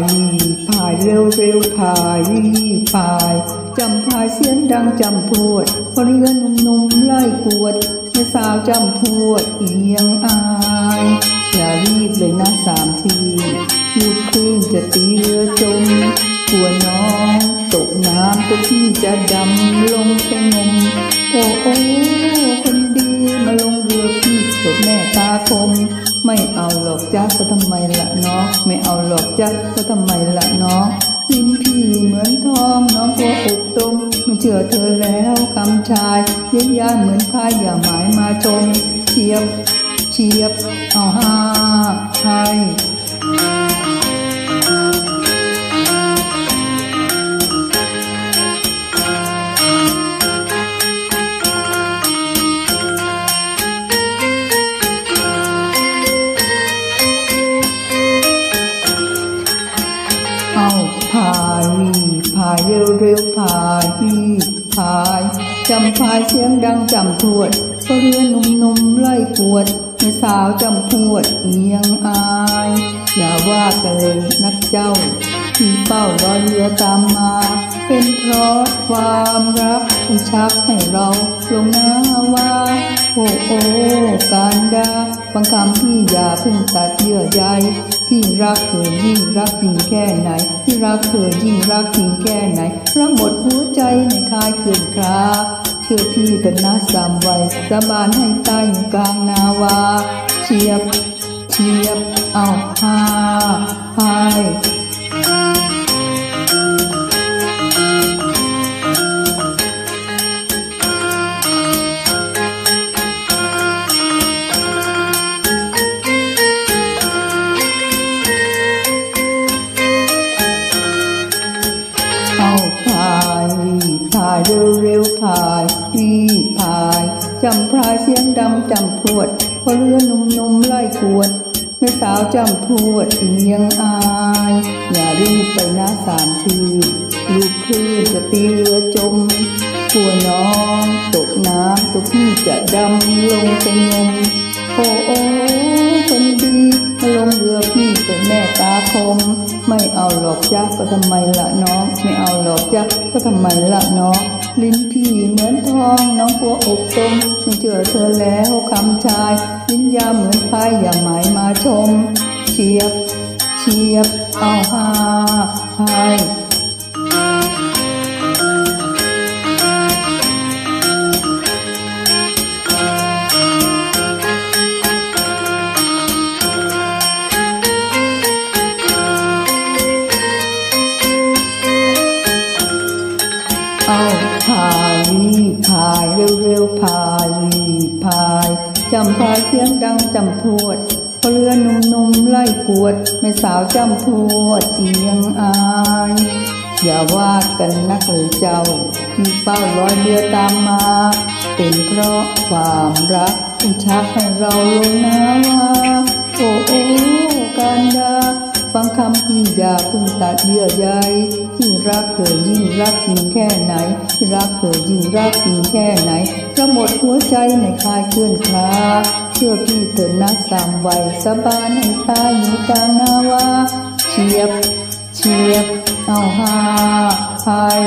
ร็วเร็วพายรีบพายจำพายเสียงดังจำพวดพอเรือหนุ่มๆไล่กวดแม่สาวจำพวดเอียงอายอย่ารีบเลยนะสามทีลูกคลื่นจะตีเรือจมกลัวน้อง ตกน้ำตัวพี่จะดำลงไปงมโอ้โอ้ ไม่เอาหรอกจ้าก็ทำไมละเนาะไม่เอาหรอกจ้าก็ทำไมละเนาะลิ้นพี่เหมือนทองน้องตัวอกตมไม่เชื่อเธอแล้วคำชายเย้ยยาเหมือนพายอย่าหมายมาชมเชียบเชียบเอาห้าให้ เอาพายรีพายเร็วเร็วพายรีพายจำพายเสียงดังจำทวดเพราะเรือหนุ่มๆไล่กวดในสาวจำพวดเอียงอาย อย่าว่ากันเลยนักเจ้า ที่เฝ้ารอเรือตามมา เป็นเพราะความรักที่ชักให้เราลงน้าว่าโอ้โอ้การดาบางคำพี่อย่าเพิ่งตัดเยื่อใยพี่รักเธอยิ่งรักจริงแค่ไหนพี่รักเธอยิ่งรักจริงแค่ไหนรักหมดหัวใจในคายเขื่อนคราเชื่อพี่แต่นะสามวัยสาบานให้ตายอยู่กลางนาวาเชียบเชียบเอาฮาพา จำพายเสียงดำจำพวดพอเรือหนุ่มๆไล่กวดแม่สาวจำพวดเอียงอาย อย่ารีบไปนะสามทีลูกคลื่นจะตีเรือจมกลัวน้องตกน้ำตัวพี่จะดำลงไปงมโอ้โอ้คนดีมาลงเรือพี่เป็นแม่ตาคม ไม่เอาหรอกจ้าก็ทำไมละน้อง ไม่เอาหรอกจ้าก็ทำไมละน้อง ลิ้นพี่เหมือนทองน้องกลัวอกตมไม่เจอเธอแล้วคำชายลิ้นยาเหมือนพายอย่าหมายมาชม เชียบ เชียบเอาหาพาย เร็วเรวๆพายพายจำพายเสียงดังจำพวดพอเรือนุ่มๆไล่กวดแม่สาวจำพวดเอียงอายอย่าว่ากันนักเลยเจ้าที่เฝ้ารอยเรือตามมา เป็นเพราะความรักที่ชักให้เราลงน้ำว่าโอ้โอ้การดา ฟังคำพี่อย่าเพิ่งตัดเยื่อใยที่รักเธอยิ่งรักยิ่งแค่ไหน ที่รักเธอยิ่งรักยิ่งแค่ไหนจะหมดหัวใจไม่คลายเคลื่อนคลาเชื่อพี่เถิดนะสามวัยสบานให้ตายอยู่กลางนาวาเชียบเชียบเอาหาพาย